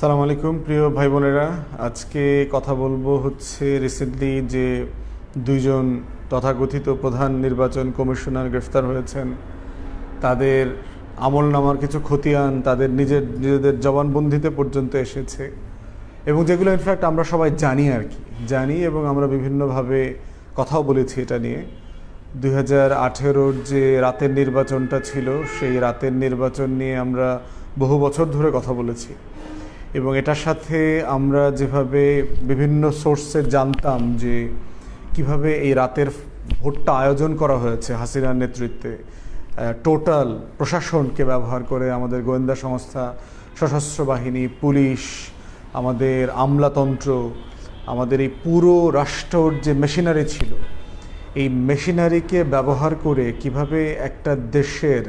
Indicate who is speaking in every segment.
Speaker 1: সালাম আলাইকুম, প্রিয় ভাই বোনেরা আজকে কথা বলব হচ্ছে রিসেন্টলি যে দুইজন তথাকথিত প্রধান নির্বাচন কমিশনার গ্রেফতার হয়েছেন। তাদের আমল নামার কিছু খতিয়ান তাদের নিজের, নিজেদের জবানবন্দিতে পর্যন্ত এসেছে। এবং যেগুলো ইনফ্যাক্ট আমরা সবাই জানি আর কি। জানি এবং আমরা বিভিন্নভাবে কথাও বলেছি এটা নিয়ে। দুই হাজার আঠেরোর যে রাতের নির্বাচনটা ছিল, সেই রাতের নির্বাচন নিয়ে আমরা বহু বছর ধরে কথা বলেছি। এবং এটার সাথে আমরা যেভাবে বিভিন্ন সোর্সে জানতাম যে কীভাবে এই রাতের ভোটটা আয়োজন করা হয়েছে হাসিনার নেতৃত্বে টোটাল প্রশাসনকে ব্যবহার করে আমাদের গোয়েন্দা সংস্থা, সশস্ত্র বাহিনী, পুলিশ, আমাদের আমলাতন্ত্র, আমাদের এই পুরো রাষ্ট্রর যে মেশিনারি ছিল, এই মেশিনারিকে ব্যবহার করে কীভাবে একটা দেশের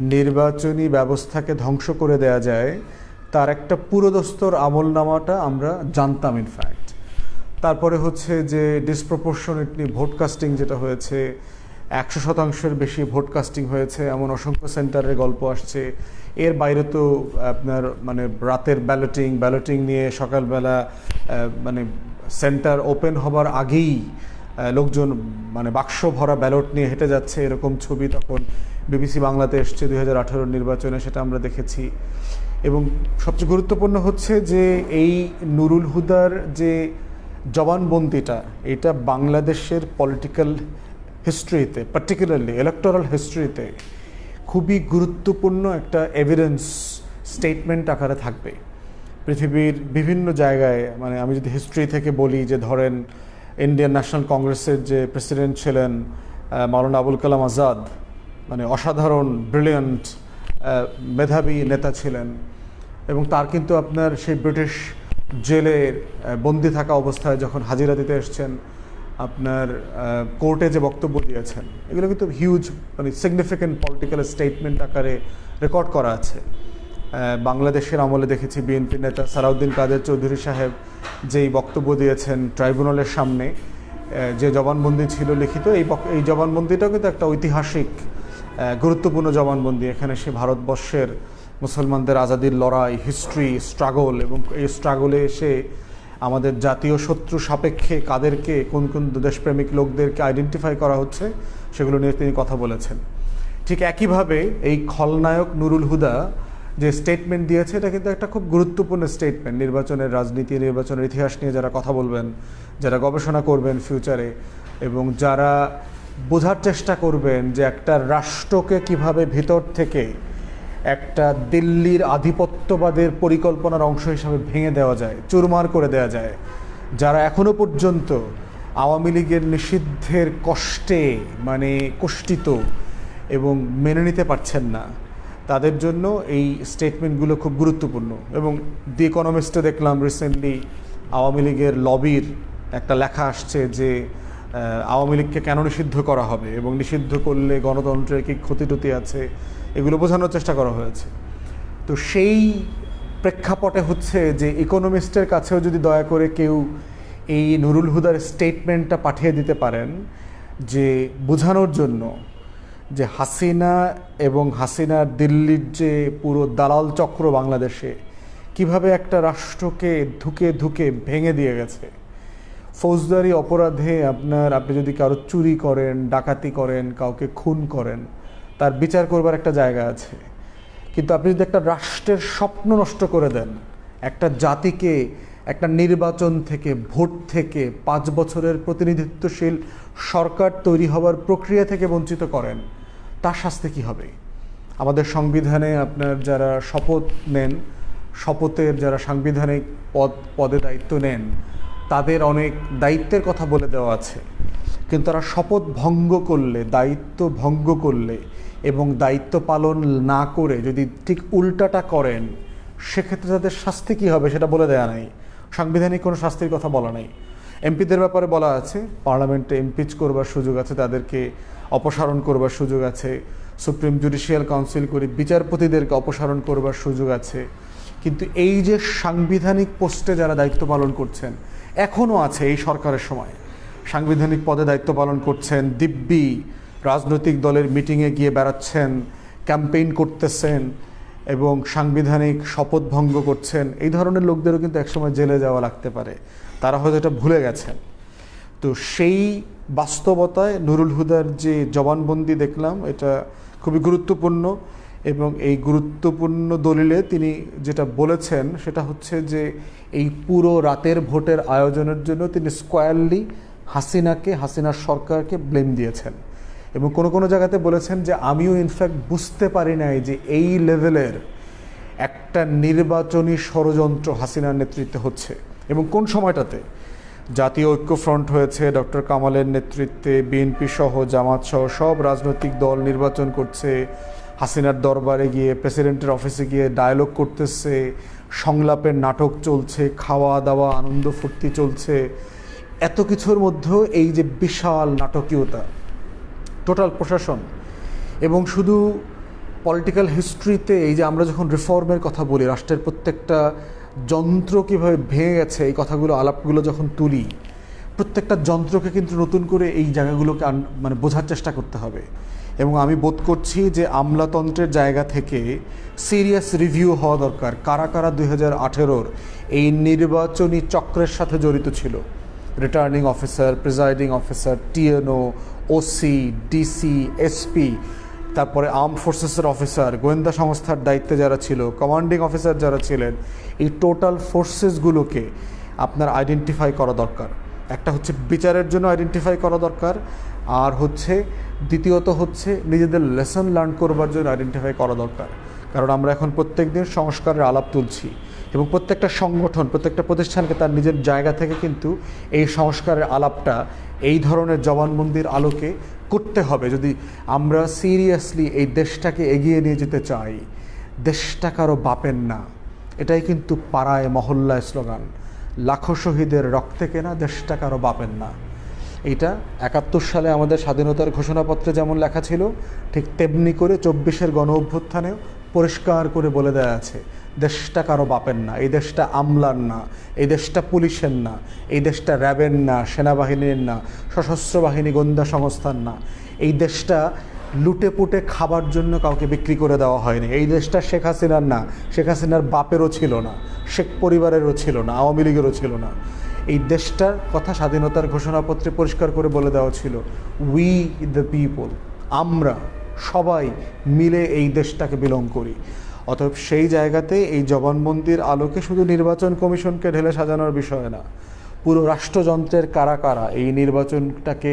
Speaker 1: নির্বাচনী ব্যবস্থাকে ধ্বংস করে দেয়া যায় তার একটা পুরোদস্তর আমল নামাটা আমরা জানতাম ইনফ্যাক্ট তারপরে হচ্ছে যে ডিসপ্রপোর্শনেটলি ভোট কাস্টিং যেটা হয়েছে, একশো শতাংশের বেশি ভোট কাস্টিং হয়েছে, এমন অসংখ্য সেন্টারের গল্প আসছে। এর বাইরে তো আপনার মানে রাতের ব্যালটিং ব্যালটিং নিয়ে সকালবেলা মানে সেন্টার ওপেন হবার আগেই লোকজন মানে বাক্স ভরা ব্যালট নিয়ে হেঁটে যাচ্ছে। এরকম ছবি তখন বিবিসি বাংলাতে এসছে দুই নির্বাচনে, সেটা আমরা দেখেছি। এবং সবচেয়ে গুরুত্বপূর্ণ হচ্ছে যে এই নুরুল হুদার যে জবানবন্দিটা, এটা বাংলাদেশের পলিটিক্যাল হিস্ট্রিতে পার্টিকুলারলি ইলেকটোরাল হিস্ট্রিতে খুবই গুরুত্বপূর্ণ একটা এভিডেন্স স্টেটমেন্ট আকারে থাকবে। পৃথিবীর বিভিন্ন জায়গায় মানে আমি যদি হিস্ট্রি থেকে বলি যে ধরেন ইন্ডিয়ান ন্যাশনাল কংগ্রেসের যে প্রেসিডেন্ট ছিলেন মাওলানা আবুল কালাম আজাদ মানে অসাধারণ ব্রিলিয়ান্ট মেধাবী নেতা ছিলেন। এবং তার কিন্তু আপনার সেই ব্রিটিশ জেলে বন্দি থাকা অবস্থায় যখন হাজিরা দিতে এসছেন, আপনার কোর্টে যে বক্তব্য দিয়েছেন, এগুলো কিন্তু হিউজ মানে সিগনিফিক্যান্ট পলিটিক্যাল স্টেটমেন্ট আকারে রেকর্ড করা আছে। বাংলাদেশের আমলে দেখেছি বিএনপি নেতা সালাউদ্দিন কাদের চৌধুরী সাহেব যেই বক্তব্য দিয়েছেন ট্রাইব্যুনালের সামনে যে জবানবন্দি ছিল লিখিত, এই এই জবানবন্দিটাও কিন্তু একটা ঐতিহাসিক গুরুত্বপূর্ণ জবানবন্দি। এখানে সে ভারতবর্ষের মুসলমানদের আজাদির লড়াই হিস্ট্রি স্ট্রাগল এবং এই স্ট্রাগলে এসে আমাদের জাতীয় শত্রু সাপেক্ষে কাদেরকে, কোন কোন দেশপ্রেমিক লোকদেরকে আইডেন্টিফাই করা হচ্ছে, সেগুলো নিয়ে তিনি কথা বলেছেন। ঠিক একইভাবে এই খলনায়ক নুরুল হুদা যে স্টেটমেন্ট দিয়েছে, এটা কিন্তু একটা খুব গুরুত্বপূর্ণ স্টেটমেন্ট নির্বাচনের রাজনীতি, নির্বাচনের ইতিহাস নিয়ে যারা কথা বলবেন, যারা গবেষণা করবেন ফিউচারে এবং যারা বোঝার চেষ্টা করবেন যে একটা রাষ্ট্রকে কীভাবে ভিতর থেকে একটা দিল্লির আধিপত্যবাদের পরিকল্পনার অংশ হিসাবে ভেঙে দেওয়া যায়, চুরমার করে দেওয়া যায়। যারা এখনও পর্যন্ত আওয়ামী লীগের নিষিদ্ধের কষ্টে মানে কষ্টিত এবং মেনে নিতে পারছেন না, তাদের জন্য এই স্টেটমেন্টগুলো খুব গুরুত্বপূর্ণ। এবং দি ইকোনমিস্টে দেখলাম রিসেন্টলি আওয়ামী লীগের লবির একটা লেখা আসছে যে আওয়ামী লীগকে কেন নিষিদ্ধ করা হবে এবং নিষিদ্ধ করলে গণতন্ত্রের কি ক্ষতি টতি আছে, এগুলো বোঝানোর চেষ্টা করা হয়েছে। তো সেই প্রেক্ষাপটে হচ্ছে যে ইকোনমিস্টের কাছেও যদি দয়া করে কেউ এই নুরুল হুদার স্টেটমেন্টটা পাঠিয়ে দিতে পারেন যে বোঝানোর জন্য যে হাসিনা এবং হাসিনার দিল্লির যে পুরো দালাল চক্র বাংলাদেশে কীভাবে একটা রাষ্ট্রকে ধুকে ধুকে ভেঙে দিয়ে গেছে ফৌজদারি অপরাধে আপনার, আপনি যদি কারও চুরি করেন, ডাকাতি করেন, কাউকে খুন করেন, তার বিচার করবার একটা জায়গা আছে। কিন্তু আপনি যদি একটা রাষ্ট্রের স্বপ্ন নষ্ট করে দেন, একটা জাতিকে, একটা নির্বাচন থেকে, ভোট থেকে পাঁচ বছরের প্রতিনিধিত্বশীল সরকার তৈরি হওয়ার প্রক্রিয়া থেকে বঞ্চিত করেন, তার শাস্তি কী হবে? আমাদের সংবিধানে আপনার যারা শপথ নেন, শপথের যারা সাংবিধানিক পদ, পদে দায়িত্ব নেন তাদের অনেক দায়িত্বের কথা বলে দেওয়া আছে। কিন্তু তারা শপথ ভঙ্গ করলে, দায়িত্ব ভঙ্গ করলে এবং দায়িত্ব পালন না করে যদি ঠিক উল্টাটা করেন, সেক্ষেত্রে তাদের শাস্তি কী হবে সেটা বলে দেওয়া নাই। সাংবিধানিক কোনো শাস্তির কথা বলা নাই। এমপিদের ব্যাপারে বলা আছে, পার্লামেন্টে এমপিচ করবার সুযোগ আছে, তাদেরকে অপসারণ করবার সুযোগ আছে, সুপ্রিম জুডিশিয়াল কাউন্সিল করে বিচারপতিদেরকে অপসারণ করবার সুযোগ আছে। কিন্তু এই যে সাংবিধানিক পোস্টে যারা দায়িত্ব পালন করছেন এখনও আছে এই সরকারের সময়। সাংবিধানিক পদে দায়িত্ব পালন করছেন দিব্যি রাজনৈতিক দলের মিটিংয়ে গিয়ে বেড়াচ্ছেন, ক্যাম্পেইন করতেছেন এবং সাংবিধানিক শপথ ভঙ্গ করছেন। এই ধরনের লোকদেরও কিন্তু একসময় জেলে যাওয়া লাগতে পারে। তারা হয়তো এটা ভুলে গেছেন। তো সেই বাস্তবতায় নুরুল হুদার যে জবানবন্দি দেখলাম, এটা খুবই গুরুত্বপূর্ণ। এবং এই গুরুত্বপূর্ণ দলিলে তিনি যেটা বলেছেন, সেটা হচ্ছে যে এই পুরো রাতের ভোটের আয়োজনের জন্য তিনি স্কোয়ারলি হাসিনাকে হাসিনার সরকারকে ব্লেম দিয়েছেন। এবং কোনো কোনো জায়গাতে বলেছেন যে আমিও ইনফ্যাক্ট বুঝতে পারি নাই যে এই লেভেলের একটা নির্বাচনী ষড়যন্ত্র হাসিনার নেতৃত্বে হচ্ছে। এবং কোন সময়টাতে? জাতীয় ঐক্যফ্রন্ট হয়েছে, ডক্টর কামালের নেতৃত্বে, বিএনপি সহ, জামাত সহ, সব রাজনৈতিক দল নির্বাচন করছে হাসিনার দরবারে গিয়ে প্রেসিডেন্টের অফিসে গিয়ে ডায়ালগ করতেছে, সংলাপের নাটক চলছে খাওয়া দাওয়া আনন্দ ফুর্তি চলছে। এত কিছুর মধ্যেও এই যে বিশাল নাটকীয়তা টোটাল প্রশাসন এবং শুধু পলিটিক্যাল হিস্ট্রিতে এই যে আমরা যখন রিফর্মের কথা বলি, রাষ্ট্রের প্রত্যেকটা যন্ত্র কীভাবে ভেঙে গেছে, এই কথাগুলো, আলাপগুলো যখন তুলি, প্রত্যেকটা যন্ত্রকে কিন্তু নতুন করে এই জায়গাগুলোকে মানে বোঝার চেষ্টা করতে হবে। এবং আমি বোধ করছি যে আমলাতন্ত্রের জায়গা থেকে সিরিয়াস রিভিউ হওয়া দরকার। কারা কারা দুই হাজার আঠেরোর এই নির্বাচনী চক্রের সাথে জড়িত ছিল? Returning officer, presiding officer, TNO, OC, DC, SP, তারপরে আর্ম ফোর্সেসের অফিসার, গোয়েন্দা সংস্থার দায়িত্বে যারা ছিল, কমান্ডিং অফিসার যারা ছিলেন, এই টোটাল ফোর্সেসগুলোকে আপনার আইডেন্টিফাই করা দরকার। একটা হচ্ছে বিচারের জন্য আইডেন্টিফাই করা দরকার আর হচ্ছে, দ্বিতীয়ত হচ্ছে নিজেদের লেসন লার্ন করবার জন্য আইডেন্টিফাই করা দরকার। কারণ আমরা এখন প্রত্যেক দিন সংস্কারের আলাপ তুলছি এবং প্রত্যেকটা সংগঠন, প্রত্যেকটা প্রতিষ্ঠানকে তার নিজের জায়গা থেকে কিন্তু এই সংস্কারের আলাপটা, এই ধরনের জবানবন্দির আলোকে করতে হবে। যদি আমরা সিরিয়াসলি এই দেশটাকে এগিয়ে নিয়ে যেতে চাই, দেশটা কারও বাপের না। এটাই কিন্তু পাড়ায় মহল্লায় স্লোগান, লাখো শহীদের রক্তে কেনা দেশটা কারও বাপের না। এইটা একাত্তর সালে আমাদের স্বাধীনতার ঘোষণাপত্রে যেমন লেখা ছিল, ঠিক তেমনি করে চব্বিশের গণ অভ্যুত্থানেও পরিষ্কার করে বলে দেওয়া আছে, দেশটা কারও বাপের না, এই দেশটা আমলার না, এই দেশটা পুলিশের না, এই দেশটা র্যাবের না, সেনাবাহিনীর না, সশস্ত্র বাহিনী গোয়েন্দা সংস্থার না, এই দেশটা লুটে পুটে খাবার জন্য কাউকে বিক্রি করে দেওয়া হয়নি, এই দেশটা শেখ হাসিনার না, শেখ হাসিনার বাপেরও ছিল না, শেখ পরিবারেরও ছিল না, আওয়ামী লীগেরও ছিল না। এই দেশটার কথা স্বাধীনতার ঘোষণাপত্রে পরিষ্কার করে বলে দেওয়া ছিল উই দ্য পিপল আমরা সবাই মিলে এই দেশটাকে বিলং করি। অতএব সেই জায়গাতে এই জবানবন্দির আলোকে শুধু নির্বাচন কমিশনকে ঢেলে সাজানোর বিষয় না, পুরো রাষ্ট্রযন্ত্রের কারা কারা এই নির্বাচনটাকে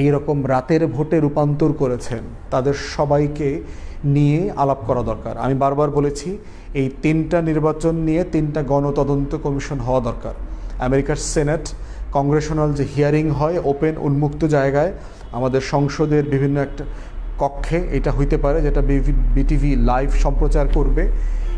Speaker 1: এই রকম রাতের ভোটে রূপান্তর করেছেন, তাদের সবাইকে নিয়ে আলাপ করা দরকার। আমি বারবার বলেছি, এই তিনটা নির্বাচন নিয়ে তিনটা গণতদন্ত কমিশন হওয়া দরকার। আমেরিকার সেনেট, কংগ্রেশনাল যে হিয়ারিং হয়, ওপেন, উন্মুক্ত জায়গায়, আমাদের সংসদের বিভিন্ন একটা কক্ষে এটা হইতে পারে, যেটা বিটিভি লাইভ সম্প্রচার করবে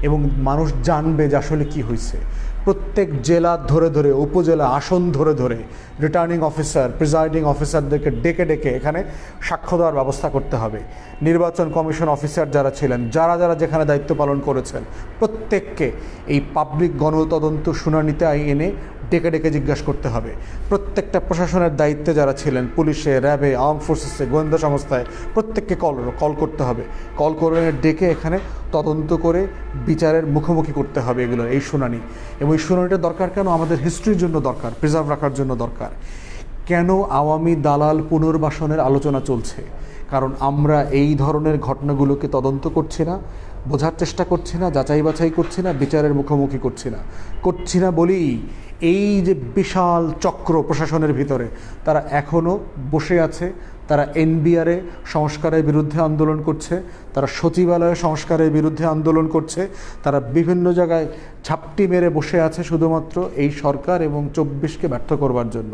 Speaker 1: এবং মানুষ জানবে যে আসলে কি হয়েছে প্রত্যেক জেলা ধরে ধরে, উপজেলা, আসন ধরে ধরে রিটার্নিং অফিসার প্রিজাইডিং অফিসারদেরকে ডেকে ডেকে এখানে সাক্ষ্য দেওয়ার ব্যবস্থা করতে হবে। নির্বাচন কমিশন অফিসার যারা ছিলেন, যারা যারা যেখানে দায়িত্ব পালন করেছেন, প্রত্যেককে এই পাবলিক গণতদন্ত শুনানিতে এনে ডেকে ডেকে জিজ্ঞাসা করতে হবে। প্রত্যেকটা প্রশাসনের দায়িত্বে যারা ছিলেন, পুলিশে, র্যাবে আর্ম ফোর্সেসে গোয়েন্দা সংস্থায়, প্রত্যেককে কল কল করতে হবে। কল করে ডেকে এখানে তদন্ত করে বিচারের মুখোমুখি করতে হবে এগুলো, এই শুনানি। এবং এই শুনানিটা দরকার কেন? আমাদের হিস্ট্রির জন্য দরকার প্রিজার্ভ রাখার জন্য দরকার। কেন আওয়ামী দালাল পুনর্বাসনের আলোচনা চলছে? কারণ আমরা এই ধরনের ঘটনাগুলোকে তদন্ত করছি না, বোঝার চেষ্টা করছি না যাচাই বাছাই করছি না, বিচারের মুখোমুখি করছি না। করছি না বলেই এই যে বিশাল চক্র প্রশাসনের ভিতরে, তারা এখনও বসে আছে, তারা এনবিআরে সংস্কারের বিরুদ্ধে আন্দোলন করছে, তারা সচিবালয়ে সংস্কারের বিরুদ্ধে আন্দোলন করছে, তারা বিভিন্ন জায়গায় ঝাপটি মেরে বসে আছে শুধুমাত্র এই সরকার এবং চব্বিশকে ব্যর্থ করবার জন্য।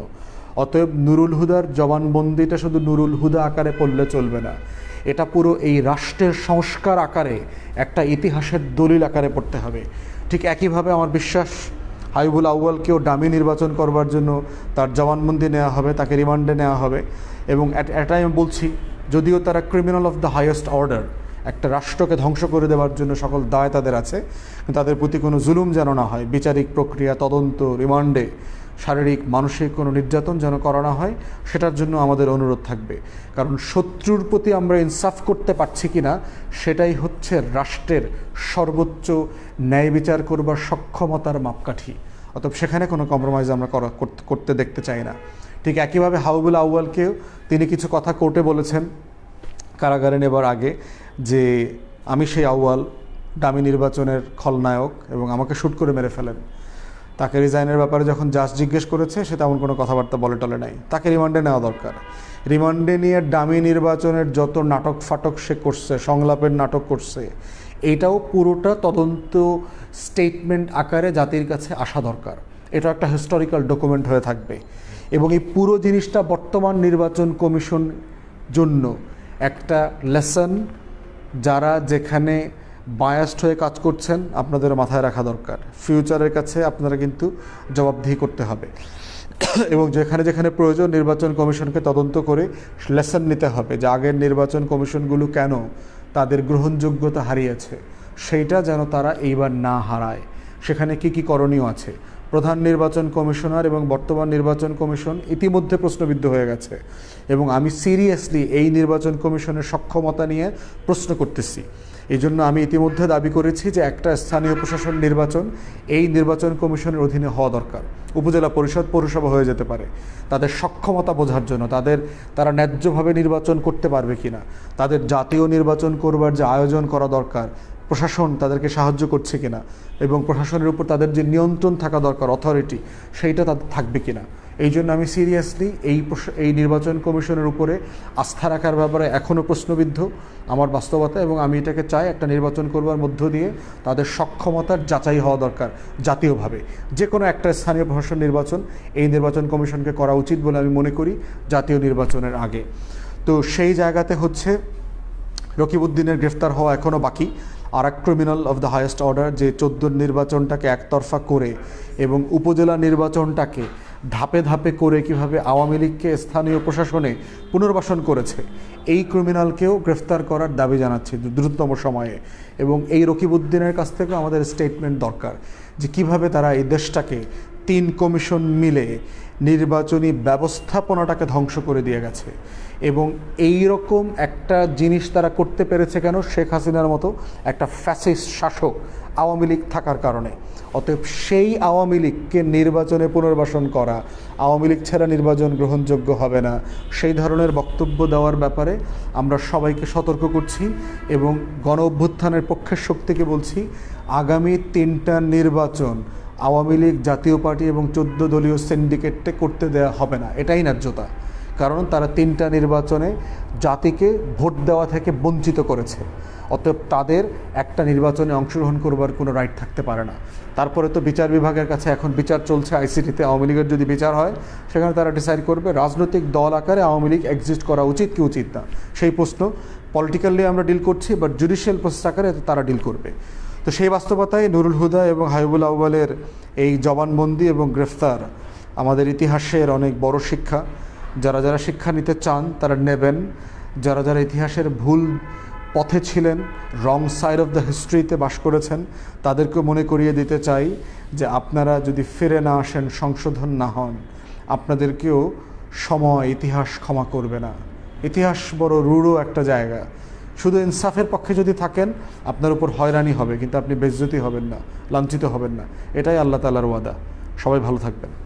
Speaker 1: অতএব নুরুল হুদার জবানবন্দিটা শুধু নুরুল হুদা আকারে পড়লে চলবে না। এটা পুরো এই রাষ্ট্রের সংস্কার আকারে একটা ইতিহাসের দলিল আকারে পড়তে হবে। ঠিক একইভাবে আমার বিশ্বাস হাইবুল আউয়ালকেও ডামি নির্বাচন করবার জন্য তার জবানবন্দি নেওয়া হবে, তাকে রিমান্ডে নেওয়া হবে এবং এটাই আমি বলছি, যদিও তারা criminal of the highest order একটা রাষ্ট্রকে ধ্বংস করে দেওয়ার জন্য সকল দায় তাদের আছে তাদের প্রতি কোনো জুলুম যেন না হয়, বিচারিক প্রক্রিয়া, তদন্ত, রিমান্ডে শারীরিক, মানসিক কোনো নির্যাতন যেন করা না হয়, সেটার জন্য আমাদের অনুরোধ থাকবে। কারণ শত্রুর প্রতি আমরা ইনসাফ করতে পারছি কি না সেটাই হচ্ছে রাষ্ট্রের সর্বোচ্চ ন্যায় বিচার করবার সক্ষমতার মাপকাঠি। অতএব সেখানে কোনো কম্প্রোমাইজ আমরা করতে- করতে দেখতে চাই না। ঠিক একইভাবে হাউবুল আউয়ালকেও তিনি কিছু কথা কোর্টে বলেছেন কারাগারে নেবার আগে যে আমি সেই আউয়াল, দামি নির্বাচনের খলনায়ক এবং আমাকে শ্যুট করে মেরে ফেলেন। তাকে রিজাইনের ব্যাপারে যখন জাজ জিজ্ঞেস করেছে, সে তেমন কোনো কথাবার্তা বলে টলে নাই। তাকে রিমান্ডে নেওয়া দরকার। রিমান্ডে নিয়ে ডামি নির্বাচনের যত নাটক ফাটক সে করছে, সংলাপের নাটক করছে, এটাও পুরোটা তদন্ত স্টেটমেন্ট আকারে জাতির কাছে আসা দরকার। এটা একটা হিস্টোরিক্যাল ডকুমেন্ট হয়ে থাকবে। এবং এই পুরো জিনিসটা বর্তমান নির্বাচন কমিশন জন্য একটা লেসন যারা যেখানে বায়াসড হয়ে কাজ করছেন আপনাদের মাথায় রাখা দরকার। ফিউচারের কাছে আপনারা কিন্তু জবাবদিহি করতে হবে। এবং যেখানে যেখানে প্রয়োজন, নির্বাচন কমিশনকে তদন্ত করে লেসন নিতে হবে যে আগের নির্বাচন কমিশনগুলো কেন তাদের গ্রহণযোগ্যতা হারিয়েছে। সেইটা যেন তারা এইবার না হারায়। সেখানে কি কি করণীয় আছে? প্রধান নির্বাচন কমিশনার এবং বর্তমান নির্বাচন কমিশন ইতিমধ্যে প্রশ্নবিদ্ধ হয়ে গেছে। এবং আমি সিরিয়াসলি এই নির্বাচন কমিশনের সক্ষমতা নিয়ে প্রশ্ন করতেছি। এই জন্য আমি ইতিমধ্যে দাবি করেছি যে একটা স্থানীয় প্রশাসন নির্বাচন, এই নির্বাচন কমিশনের অধীনে হওয়া দরকার। উপজেলা পরিষদ, পৌরসভা হয়ে যেতে পারে। তাদের সক্ষমতা বোঝার জন্য, তাদের, তারা ন্যায্যভাবে নির্বাচন করতে পারবে কি না তাদের জাতীয় নির্বাচন করবার যে আয়োজন করা দরকার, প্রশাসন তাদেরকে সাহায্য করছে কিনা, এবং প্রশাসনের উপর তাদের যে নিয়ন্ত্রণ থাকা দরকার অথরিটি সেইটা তাদের থাকবে কিনা। এই জন্য আমি সিরিয়াসলি এই এই নির্বাচন কমিশনের উপরে আস্থা রাখার ব্যাপারে এখনও প্রশ্নবিদ্ধ আমার বাস্তবতা এবং আমি এটাকে চাই একটা নির্বাচন করবার মধ্য দিয়ে তাদের সক্ষমতার যাচাই হওয়া দরকার জাতীয়ভাবে। যে কোনো একটা স্থানীয় প্রশাসন নির্বাচন এই নির্বাচন কমিশনকে করা উচিত বলে আমি মনে করি জাতীয় নির্বাচনের আগে। তো সেই জায়গাতে হচ্ছে রকিবউদ্দিনের গ্রেফতার হওয়া এখনও বাকি। আর এক criminal of the highest order যে চোদ্দোর নির্বাচনটাকে একতরফা করে এবং উপজেলা নির্বাচনটাকে ধাপে ধাপে করে কীভাবে আওয়ামী লীগকে স্থানীয় প্রশাসনে পুনর্বাসন করেছে, এই ক্রিমিনালকেও গ্রেফতার করার দাবি জানাচ্ছি দ্রুততম সময়ে এবং এই রকিবউদ্দিনের কাছ থেকেও আমাদের স্টেটমেন্ট দরকার যে কীভাবে তারা এই দেশটাকে তিন কমিশন মিলে নির্বাচনী ব্যবস্থাপনাটাকে ধ্বংস করে দিয়ে গেছে। এবং এই রকম একটা জিনিস তারা করতে পেরেছে কেন? শেখ হাসিনার মতো একটা ফ্যাসিস্ট শাসক আওয়ামী লীগ থাকার কারণে। অতএব সেই আওয়ামী লীগকে নির্বাচনে পুনর্বাসন করা, আওয়ামী লীগ ছাড়া নির্বাচন গ্রহণযোগ্য হবে না, সেই ধরনের বক্তব্য দেওয়ার ব্যাপারে আমরা সবাইকে সতর্ক করছি এবং গণ অভ্যুত্থানের পক্ষের শক্তিকে বলছি, আগামী তিনটা নির্বাচন আওয়ামী লীগ, জাতীয় পার্টি এবং চোদ্দ দলীয় সিন্ডিকেটে করতে দেওয়া হবে না। এটাই ন্যায্যতা। কারণ তারা তিনটা নির্বাচনে জাতিকে ভোট দেওয়া থেকে বঞ্চিত করেছে। অতএব তাদের একটা নির্বাচনে অংশগ্রহণ করবার কোনো রাইট থাকতে পারে না। তারপরে তো বিচার বিভাগের কাছে এখন বিচার চলছে আইসিটিতে আওয়ামী লীগের যদি বিচার হয়, সেখানে তারা ডিসাইড করবে রাজনৈতিক দল আকারে আওয়ামী লীগ এক্সিস্ট করা উচিত কি উচিত না। সেই প্রশ্ন পলিটিক্যালি আমরা ডিল করছি বাট জুডিশিয়াল প্রসেস আকারে তারা ডিল করবে। তো সেই বাস্তবতায় নুরুল হুদা এবং হাইবুল আউ্বালের এই জবানবন্দি এবং গ্রেফতার আমাদের ইতিহাসের অনেক বড় শিক্ষা। যারা যারা শিক্ষা নিতে চান, তারা নেবেন। যারা যারা ইতিহাসের ভুল পথে ছিলেন রং সাইড অফ দ্য হিস্ট্রিতে বাস করেছেন তাদেরকে মনে করিয়ে দিতে চাই যে আপনারা যদি ফিরে না আসেন, সংশোধন না হন, আপনাদেরকেও সময়, ইতিহাস ক্ষমা করবে না। ইতিহাস বড় রূঢ় একটা জায়গা। শুধু ইনসাফের পক্ষে যদি থাকেন, আপনার উপর হয়রানি হবে, কিন্তু আপনি বেজ্জতি হবেন না, লাঞ্ছিত হবেন না। এটাই আল্লাহ তালার ওয়াদা। সবাই ভালো থাকবেন।